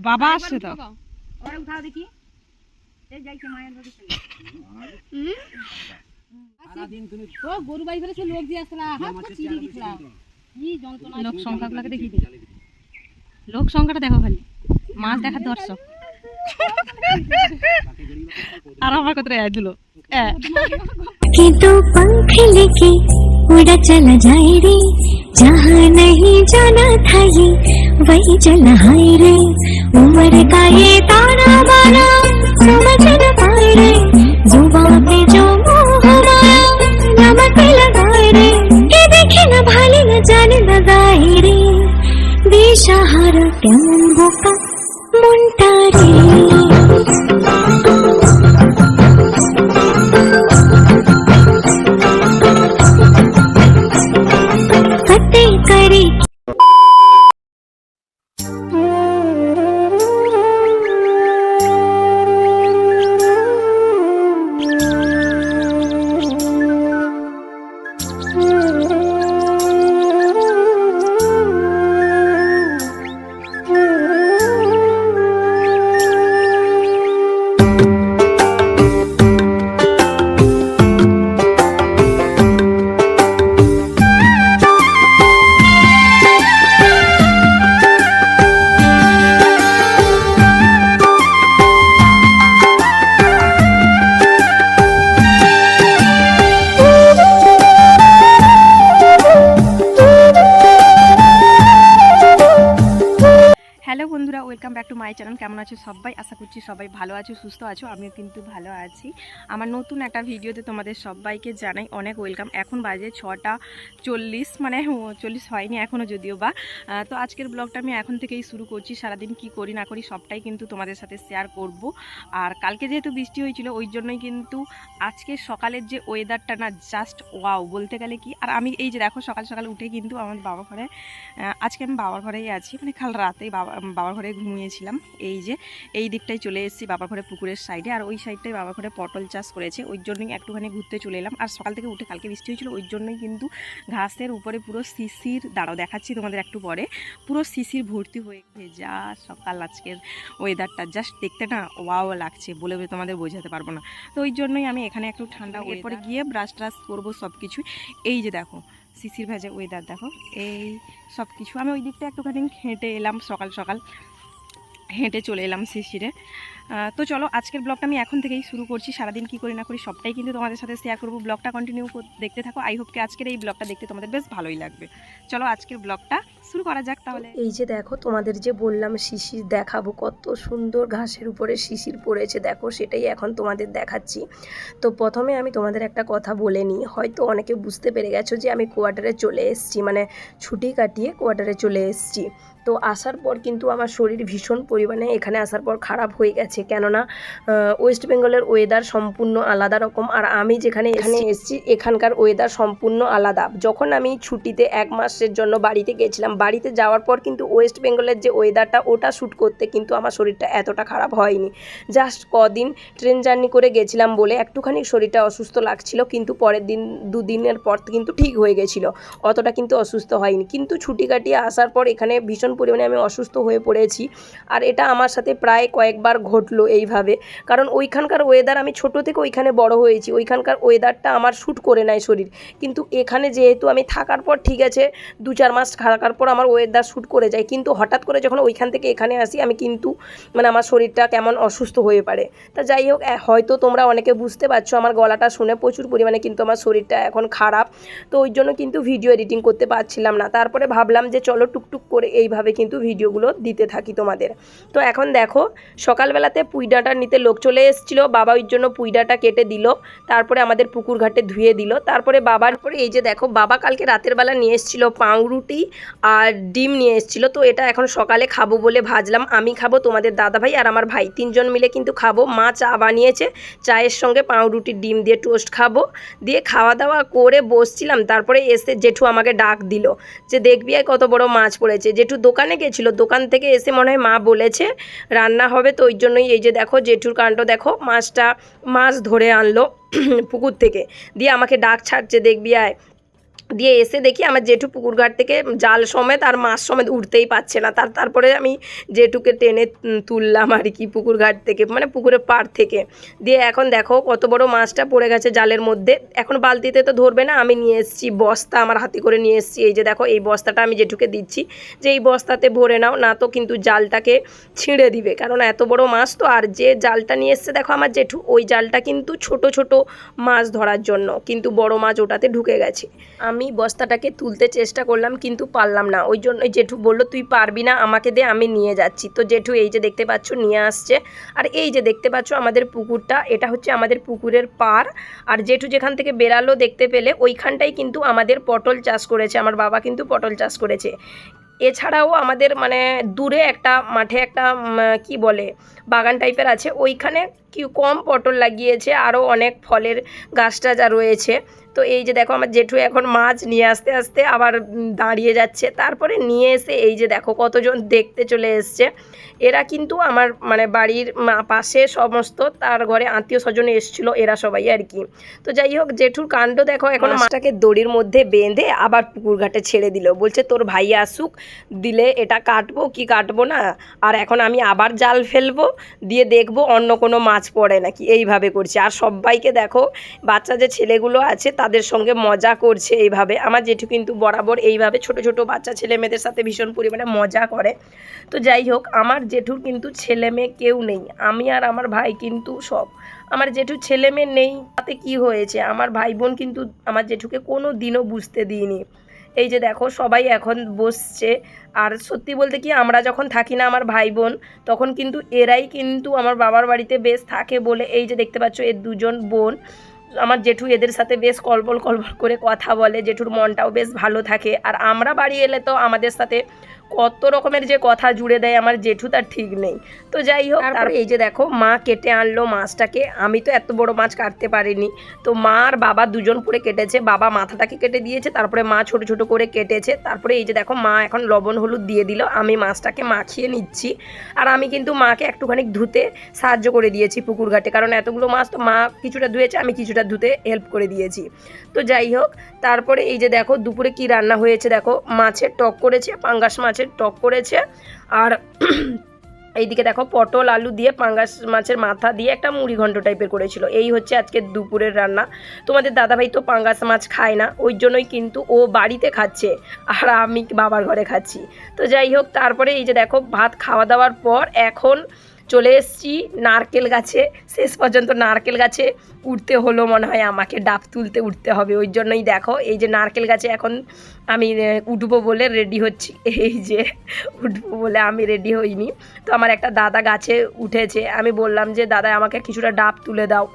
বাবা আসছে তো। গরু বাড়ি লোক দিয়ে লোক দেখি। লোক সংখ্যাটা দেখো খালি। মাছ দেখার দর্শক। আর আমার কত আয় দিল कि तो पंख लेके उड़ा चला जाए रे जहाँ नहीं जाना था ये वही चला हाय रे उम्र का ये ताना बाना समझ न पाए रे जुबान पे जो मोह माया नमक लगाए रे ये देखे न भाले न जाने लगाए रे দিশাহারা কেমন welcome back to my channel কেমন আছো সবাই? আশা করছি সবাই ভালো আছো, সুস্থ আছো, আমিও কিন্তু ভালো আছি। আমার নতুন একটা ভিডিওতে তোমাদের সবাইকে জানাই অনেক ওয়েলকাম এখন বাজে ছটা চল্লিশ মানে চল্লিশ হয়নি এখনও যদিও বা। তো আজকের ব্লগটা আমি এখন থেকেই শুরু করছি। সারাদিন কি করি না করি সবটাই কিন্তু তোমাদের সাথে শেয়ার করব। আর কালকে যেহেতু বৃষ্টি হয়েছিল, ওই জন্যই কিন্তু আজকে সকালের যে ওয়েদারটা না জাস্ট ওয়াও বলতে গেলে কি? আর আমি এই যে দেখো সকাল সকাল উঠে কিন্তু আমার বাবা ঘরে আজকে আমি বাবার ঘরেই আছি। মানে কাল রাতেই বাবা, বাবার ঘরে ঘুমিয়েছিলাম। এই যে এই দিকটাই চলে এসেছি বাবার ঘরে পুকুরের সাইডে। আর ওই সাইডটাই বাবার ঘরে পটল চাষ করেছে। ওই জন্যই একটুখানি ঘুরতে চলে এলাম। আর সকাল থেকে উঠে কালকে বৃষ্টি হয়েছিল ওই জন্যই কিন্তু ঘাসের উপরে পুরো শিশির দাঁড়াও দেখাচ্ছি তোমাদের একটু পরে পুরো শিশির ভর্তি হয়ে যা সকাল আজকের ওয়েদারটা জাস্ট দেখতে না ওয়াও লাগছে বলে বলে তোমাদের বোঝাতে পারব না। তো ওই জন্যই আমি এখানে একটু ঠান্ডা এরপরে গিয়ে ব্রাশ ট্রাশ করব সব কিছু এই যে দেখো শিশির ভেজা ওয়েদার দেখো। এই সব কিছু আমি ওই দিকটা একটুখানি হেঁটে এলাম সকাল সকাল। হেঁটে চলে এলাম শিশিরে তো চলো, আজকের ব্লগটা আমি এখন থেকেই শুরু করছি। সারাদিন কি করি না করি সবটাই কিন্তু তোমাদের সাথে শেয়ার করব। ব্লগটা কন্টিনিউ দেখতে থাকো। আই হোপকে আজকের এই ব্লগটা দেখতে তোমাদের বেশ ভালোই লাগবে। চলো, আজকের ব্লগটা শুরু করা যাক তাহলে। এই যে দেখো, তোমাদের যে বললাম শিশির দেখাবো, কত সুন্দর ঘাসের উপরে শিশির পড়েছে। দেখো, সেটাই এখন তোমাদের দেখাচ্ছি। তো প্রথমে আমি তোমাদের একটা কথা বলে নিই। হয়তো অনেকে বুঝতে পেরে গেছো যে আমি কোয়ার্টারে চলে এসেছি মানে ছুটি কাটিয়ে কোয়ার্টারে চলে এসেছি। তো আসার পর কিন্তু আমার শরীর ভীষণ পরিমাণে এখানে আসার পর খারাপ হয়ে গেছে। কেননা ওয়েস্ট বেঙ্গলের ওয়েদার সম্পূর্ণ আলাদা রকম। আর আমি যেখানে এখানে এসেছি এখানকার ওয়েদার সম্পূর্ণ আলাদা। যখন আমি ছুটিতে এক মাসের জন্য বাড়িতে গেছিলাম বাড়িতে যাওয়ার পর কিন্তু ওয়েস্ট বেঙ্গলের যে ওয়েদারটা ওটা শ্যুট করতে কিন্তু আমার শরীরটা এতটা খারাপ হয়নি। জাস্ট কদিন ট্রেন জার্নি করে গেছিলাম বলে একটুখানি শরীরটা অসুস্থ লাগছিল কিন্তু পরের দিন দুদিনের পর কিন্তু ঠিক হয়ে গেছিল। অতটা কিন্তু অসুস্থ হয়নি। কিন্তু ছুটি কাটিয়ে আসার পর এখানে ভীষণ পরিমাণে আমি অসুস্থ হয়ে পড়েছি। আর এটা আমার সাথে প্রায় কয়েকবার ঘটলো এইভাবে। কারণ ওইখানকার ওয়েদার আমি ছোট থেকে ওইখানে বড় হয়েছি, ওইখানকার ওয়েদারটা আমার শ্যুট করে নেয় শরীর। কিন্তু এখানে যেহেতু আমি থাকার পর ঠিক আছে, দু চার মাস থাকার পর আমার ওয়েদার শ্যুট করে যায়। কিন্তু হঠাৎ করে যখন ওইখান থেকে এখানে আসি, আমি কিন্তু মানে আমার শরীরটা কেমন অসুস্থ হয়ে পারে তা যাই হোক হয়তো তোমরা অনেকে বুঝতে পারছ, আমার গলাটা শুনে প্রচুর পরিমাণে কিন্তু আমার শরীরটা এখন খারাপ। তো ওই জন্য কিন্তু ভিডিও এডিটিং করতে পারছিলাম না। তারপরে ভাবলাম যে চলো টুকটুক করে এইভাবে কিন্তু ভিডিওগুলো দিতে থাকি তোমাদের। তো এখন দেখো সকালবেলাতে পুঁই ডাঁটা নিতে লোক চলে এসেছিল। বাবা ওই জন্য পুঁই ডাঁটা কেটে দিল, তারপরে আমাদের পুকুর ঘাটে ধুয়ে দিল। তারপরে বাবার পরে এই যে দেখো, বাবা কালকে রাতের বেলা নিয়ে এসেছিল পাউরুটি আর ডিম নিয়ে এসেছিল। তো এটা এখন সকালে খাব বলে ভাজলাম। আমি খাব তোমাদের দাদা ভাই আর আমার ভাই। তিনজন মিলে কিন্তু খাব। মা চা বানিয়েছে। চায়ের সঙ্গে পাউরুটির ডিম দিয়ে টোস্ট খাব। দিয়ে খাওয়া দাওয়া করে বসছিলাম। তারপরে এসে জেঠু আমাকে ডাক দিল যে, দেখবি কত বড় মাছ পড়েছে? জেঠু দোকানে গেছিল। দোকান থেকে এসে মনে হয় মা বলেছে, রান্না হবে তো, ওই জন্যই জন্যই এই যে দেখো, জেঠুর কাণ্ড দেখো, মাছটা, মাছ ধরে আনলো পুকুর থেকে। দিয়ে আমাকে ডাক ছাড়ছে, দেখবি আয়। দিয়ে এসে দেখি আমার জেঠু পুকুর ঘাট থেকে জাল সমেত আর মাছ সমেত উঠতেই পারছে না। তার তারপরে আমি জেঠুকে টেনে তুললাম আর কি পুকুর ঘাট থেকে মানে পুকুরের পাড় থেকে। দিয়ে এখন দেখো কত বড় মাছটা পড়ে গেছে জালের মধ্যে। এখন বালতিতে তো ধরবে না, আমি নিয়ে এসেছি বস্তা আমার হাতে করে নিয়ে এসেছি। এই যে দেখো, এই বস্তাটা আমি জেঠুকে দিচ্ছি যে এই বস্তাতে ভরে নাও, না তো কিন্তু জালটাকে ছিঁড়ে দিবে। কারণ এত বড় মাছ তো, আর যে জালটা নিয়ে এসছে দেখো আমার জেঠু, ওই জালটা কিন্তু ছোট ছোট মাছ ধরার জন্য, কিন্তু বড় মাছ ওটাতে ঢুকে গেছে। আমি বস্তাটাকে তুলতে চেষ্টা করলাম, কিন্তু পারলাম না। ওই জন্য জেঠু বলল, তুই পারবি না, আমাকে দে, আমি নিয়ে যাচ্ছি। তো জেঠু এই যে দেখতে পাচ্ছ, নিয়ে আসছে। আর এই যে দেখতে পাচ্ছ, আমাদের পুকুরটা, এটা হচ্ছে আমাদের পুকুরের পার আর জেঠু যেখান থেকে বেরালো দেখতে পেলে, ওইখানটাই কিন্তু আমাদের পটল চাষ করেছে। আমার বাবা কিন্তু পটল চাষ করেছে। এছাড়াও আমাদের মানে দূরে একটা মাঠে একটা কি বলে, বাগান টাইপের আছে। ওইখানে কি কম পটল লাগিয়েছে আরও অনেক ফলের গাছ টাছ রয়েছে। তো এই যে দেখো আমার জেঠু এখন মাছ নিয়ে আসতে আসতে আবার দাঁড়িয়ে যাচ্ছে। তারপরে নিয়ে এসে এই যে দেখো কতজন দেখতে চলে এসছে। এরা কিন্তু আমার মানে বাড়ির মা- পাশে সমস্ত তার ঘরে আত্মীয় স্বজন এসেছিল এরা সবাই আর কি। তো যাই হোক জেঠুর কাণ্ড দেখো এখন মাছটাকে দড়ির মধ্যে বেঁধে আবার পুকুর ঘাটে ছেড়ে দিল। বলছে তোর ভাই আসুক দিলে এটা কাটবো কি কাটবো না? আর এখন আমি আবার জাল ফেলব দিয়ে দেখব অন্য কোনো মাছ পড়ে নাকি? এইভাবে করছে। আর সবাইকে দেখো, বাচ্চা যে ছেলেগুলো আছে, তাদের সঙ্গে মজা করছে এইভাবে। আমার জেঠু কিন্তু বরাবর এইভাবে ছোট ছোট বাচ্চা ছেলে মেয়েদের সাথে ভীষণ পরিমাণে মজা করে। তো যাই হোক, আমার জেঠুর কিন্তু ছেলে মেয়ে কেউ নেই। আমি আর আমার ভাই কিন্তু সব। আমার জেঠুর ছেলে মেয়ে নেই। তাতে কি হয়েছে? আমার ভাই বোন কিন্তু আমার জেঠুকে কোনো দিনও বুঝতে দিইনি। এই যে দেখো, সবাই এখন বসছে। আর সত্যি বলতে কি, আমরা যখন থাকি না আমার ভাই বোন তখন কিন্তু এরাই কিন্তু আমার বাবার বাড়িতে বেশ থাকে বলে এই যে দেখতে পাচ্ছ, এর দুজন বোন। আমার জেঠু এদের সাথে বেশ কলবল কলবল করে কথা বলে, জেঠুর মনটাও বেশ ভালো থাকে। আর আমরা বাড়ি এলে তো আমাদের সাথে কত রকমের যে কথা জুড়ে দেয় আমার জেঠু তার ঠিক নেই। তো যাই হোক আর এই যে দেখো মা কেটে আনলো মাছটাকে। আমি তো এত বড় মাছ কাটতে পারিনি। তো মা আর বাবা দুজন পুরে কেটেছে। বাবা মাথাটাকে কেটে দিয়েছে তারপরে মা ছোট ছোট করে কেটেছে। তারপরে এই যে দেখো মা এখন লবণ হলুদ দিয়ে দিল। আমি মাছটাকে মাখিয়ে নিচ্ছি। আর আমি কিন্তু মাকে একটুখানি ধুতে সাহায্য করে দিয়েছি পুকুর ঘাটে। কারণ এতগুলো মাছ তো মা কিছুটা ধুয়েছে আমি কিছুটা ধুতে হেল্প করে দিয়েছি। তো যাই হোক তারপরে এই যে দেখো দুপুরে কি রান্না হয়েছে দেখো মাছের টক করেছে পাঙ্গাস মাছের টক করেছে। আর এইদিকে দেখো, পটল, আলু দিয়ে, পাঙ্গাস মাছের মাথা দিয়ে একটা মুড়ি ঘন্ট টাইপের করেছিল। এই হচ্ছে আজকে দুপুরের রান্না। তোমাদের দাদাভাই তো পাঙ্গাস মাছ খায় না, ওই জন্যই কিন্তু ও বাড়িতে খাচ্ছে আর আমি বাবার ঘরে খাচ্ছি। তো যাই হোক, তারপরে এই যে দেখো, ভাত খাওয়া দাওয়ার পর এখন চলে এসছি নারকেল গাছে। শেষ পর্যন্ত নারকেল গাছে উঠতে হলো মনে হয়, আমাকে ডাব তুলতে উঠতে হবে। ওই জন্যই দেখো, এই যে নারকেল গাছে এখন আমি উঠবো বলে রেডি হচ্ছি। এই যে উঠবো বলে আমি রেডি হইনি। তো আমার একটা দাদা গাছে উঠেছে। আমি বললাম যে, দাদা, আমাকে কিছুটা ডাব তুলে দাও।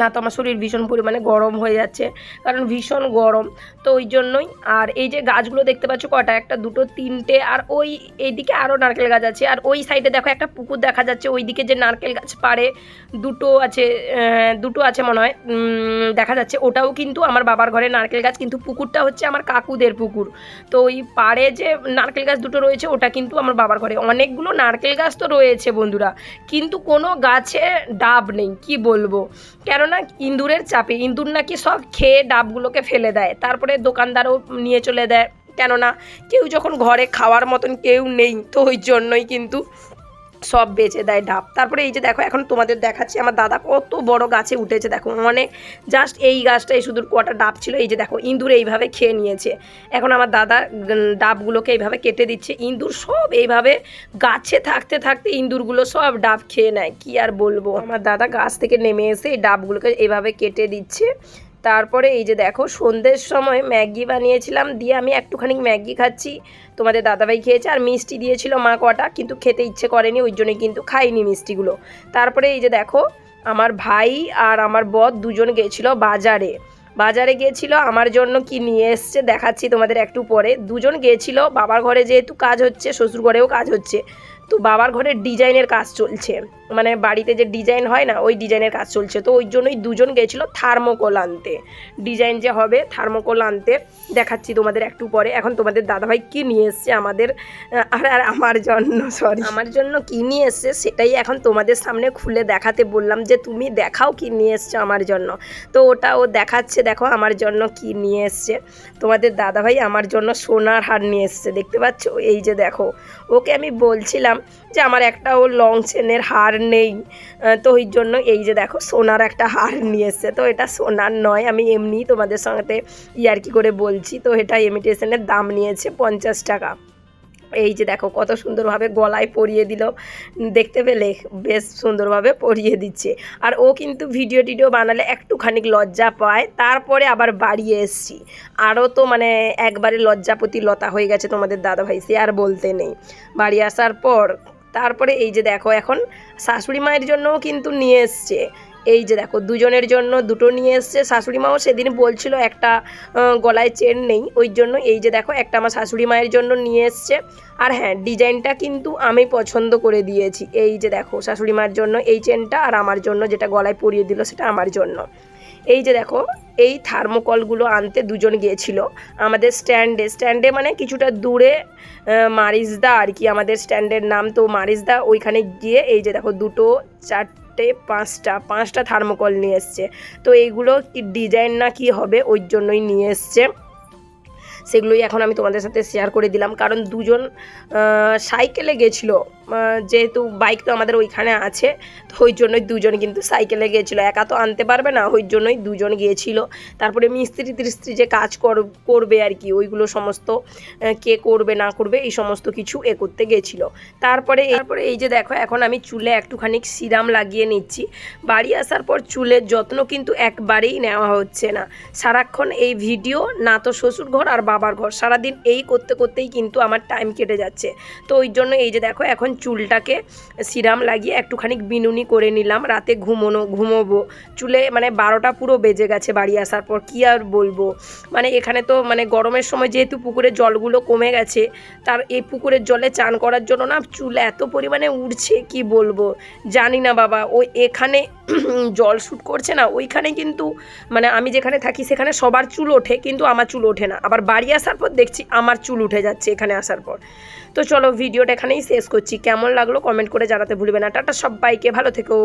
না তো আমার শরীর ভীষণ পরিমাণে গরম হয়ে যাচ্ছে, কারণ ভীষণ গরম। তো ওই জন্যই, আর এই যে গাছগুলো দেখতে পাচ্ছ কটা, একটা, দুটো, তিনটে, আর ওই, এইদিকে আরও নারকেল গাছ আছে, আর ওই সাইডে দেখো একটা পুকুর দেখা যাচ্ছে, ওইদিকে যে নারকেল গাছ পাড়ে, দুটো আছে দুটো আছে মনে হয় দেখা যাচ্ছে। ওটাও কিন্তু আমার বাবার ঘরে নারকেল গাছ, কিন্তু পুকুরটা হচ্ছে আমার কাকুদের পুকুর। তো ওই পাড়ে যে নারকেল গাছ দুটো রয়েছে, ওটা কিন্তু আমার বাবার ঘরে। অনেকগুলো নারকেল গাছ তো রয়েছে বন্ধুরা, কিন্তু কোনো গাছে ডাব নেই, কি বলব? কেননা ইঁদুরের চাপে, ইঁদুর নাকি সব খেয়ে ডাবগুলোকে ফেলে দেয়। তারপরে দোকানদারও নিয়ে চলে দেয়। কেননা কেউ যখন ঘরে খাওয়ার মতন কেউ নেই, তো ওই জন্যই কিন্তু সব বেচে দেয় ডাব। তারপরে এই যে দেখো, এখন তোমাদের দেখাচ্ছি, আমার দাদা কত বড় গাছে উঠেছে, দেখো অনেক জাস্ট এই গাছটাই শুধু কটা ডাব ছিল, এই যে দেখো, ইঁদুর এইভাবে খেয়ে নিয়েছে। এখন আমার দাদা ডাবগুলোকে এইভাবে কেটে দিচ্ছে, ইঁদুর সব এইভাবে গাছে থাকতে থাকতে ইঁদুরগুলো সব ডাব খেয়ে নেয়, কি আর বলব? আমার দাদা গাছ থেকে নেমে এসে এই ডাবগুলোকে এইভাবে কেটে দিচ্ছে। তারপরে এই যে দেখো, সন্ধ্যের সময় ম্যাগি বানিয়েছিলাম, দিয়ে আমি একটুখানি ম্যাগি খাচ্ছি। তোমাদের দাদাভাই খেয়েছে আর মিষ্টি দিয়েছিল মা কটা, কিন্তু খেতে ইচ্ছে করেনি, ওই জন্যই কিন্তু খাইনি মিষ্টিগুলো। তারপরে এই যে দেখো, আমার ভাই আর আমার বদ দুজন গেছিল বাজারে। বাজারে গিয়েছিল আমার জন্য কি নিয়ে এসছে দেখাচ্ছি তোমাদের একটু পরে। দুজন গিয়েছিল বাবার ঘরে যেহেতু কাজ হচ্ছে শ্বশুর ঘরেও কাজ হচ্ছে, তো বাবার ঘরের ডিজাইনের কাজ চলছে। মানে বাড়িতে যে ডিজাইন হয় না, ওই ডিজাইনের কাজ চলছে। তো ওই জন্যই দুজন গেছিল থার্মোকোল আনতে। ডিজাইন যে হবে থার্মোকোল আনতে। দেখাচ্ছি তোমাদের একটু পরে। এখন তোমাদের দাদাভাই কী নিয়ে এসছে আমাদের আর আর আমার জন্য সরি আমার জন্য কী নিয়ে এসছে সেটাই এখন তোমাদের সামনে খুলে দেখাতে বললাম যে তুমি দেখাও কী নিয়ে এসছো আমার জন্য। তো ওটা ও দেখাচ্ছে, দেখো আমার জন্য কী নিয়ে এসছে। তোমাদের দাদাভাই আমার জন্য সোনার হার নিয়ে এসছে, দেখতে পাচ্ছ? এই যে দেখো, ওকে আমি বলছিলাম যে আমার একটা ও লং চেনের হার নেই। তো ওই জন্য এই যে দেখো, সোনার একটা হার নিয়ে এসছে তো এটা সোনার নয়, আমি এমনি তোমাদের সঙ্গে ইয়ার্কি করে বলছি। তো এটা ইমিটেশনের দাম নিয়েছে পঞ্চাশ টাকা। এই যে দেখো, কত সুন্দরভাবে গলায় পরিয়ে দিল। দেখতে পেলে বেশ সুন্দরভাবে পরিয়ে দিচ্ছে। আর ও কিন্তু ভিডিও টিডিও বানালে একটুখানি লজ্জা পায়। তারপরে আবার বাড়িয়ে এসছি। আরও তো মানে একবারে লজ্জাপতি লতা হয়ে গেছে তোমাদের দাদাভাই, সে আর বলতে নেই। বাড়ি আসার পর তারপরে এই যে দেখো, এখন শাশুড়ি মায়ের জন্যও কিন্তু নিয়ে এসছে। এই যে দেখো, দুজনের জন্য দুটো নিয়ে এসছে। শাশুড়ি মাও সেদিন বলছিল একটা গলায় চেন নেই, ওই জন্য এই যে দেখো, একটা আমার শাশুড়ি মায়ের জন্য নিয়ে এসছে। আর হ্যাঁ ডিজাইনটা কিন্তু আমি পছন্দ করে দিয়েছি। এই যে দেখো, শাশুড়ি মার জন্য এই চেনটা আর আমার জন্য যেটা গলায় পরিয়ে দিল সেটা আমার জন্য। এই যে দেখো এই থার্মোকলগুলো আনতে দুজন গিয়েছিল। আমাদের স্ট্যান্ডে স্ট্যান্ডে মানে কিছুটা দূরে মারিসদা আর কি, আমাদের স্ট্যান্ডের নাম। তো মারিসদা ওইখানে গিয়ে এই যে দেখো দুটো, চারটে, পাঁচটা পাঁচটা থার্মোকল নিয়ে এসছে। তো এইগুলো কি ডিজাইন না কি হবে ওই জন্যই নিয়ে এসছে। সেগুলোই এখন আমি তোমাদের সাথে শেয়ার করে দিলাম। কারণ দুজন সাইকেলে গেছিল। যেহেতু বাইক তো আমাদের ওইখানে আছে, তো ওই জন্যই দুজন কিন্তু সাইকেলে গিয়েছিল একা তো আনতে পারবে না, ওই জন্যই দুজন গিয়েছিল। তারপরে মিস্ত্রি টিস্ত্রি যে কাজ কর- করবে আর কি, ওইগুলো সমস্ত কে করবে না করবে, এই সমস্ত কিছু এ করতে গেছিল। তারপরে তারপরে এই যে দেখো, এখন আমি চুলে একটুখানি সিরাম লাগিয়ে নিচ্ছি। বাড়ি আসার পর চুলের যত্ন কিন্তু একবারেই নেওয়া হচ্ছে না। সারাক্ষণ এই ভিডিও না তো শ্বশুর ঘর আর বাবার ঘর, সারাদিন এই করতে করতেই কিন্তু আমার টাইম কেটে যাচ্ছে। তো ওই জন্য এই যে দেখো, এখন চুলটাকে সিরাম লাগিয়ে একটুখানি বিনুনি করে নিলাম। রাতে ঘুমোনো, ঘুমোবো। চুলে মানে বারোটা পুরো বেজে গেছে বাড়ি আসার পর, কী আর বলব? মানে এখানে তো মানে গরমের সময় যেহেতু পুকুরের জলগুলো কমে গেছে, তার এই পুকুরের জলে চান করার জন্য না চুল এত পরিমাণে উঠছে কি বলব? জানি না বাবা, ওই এখানে জল শ্যুট করছে না, ওইখানে কিন্তু মানে আমি যেখানে থাকি সেখানে সবার চুল ওঠে, কিন্তু আমার চুল ওঠে না। আবার বাড়ি আসার পর দেখছি আমার চুল উঠে যাচ্ছে এখানে আসার পর। তো চলো ভিডিওটা এখানেই শেষ করছি। কেমন লাগল কমেন্ট করে জানাতে ভুলবে না। টাটা সবাইকে, ভালো থেকো।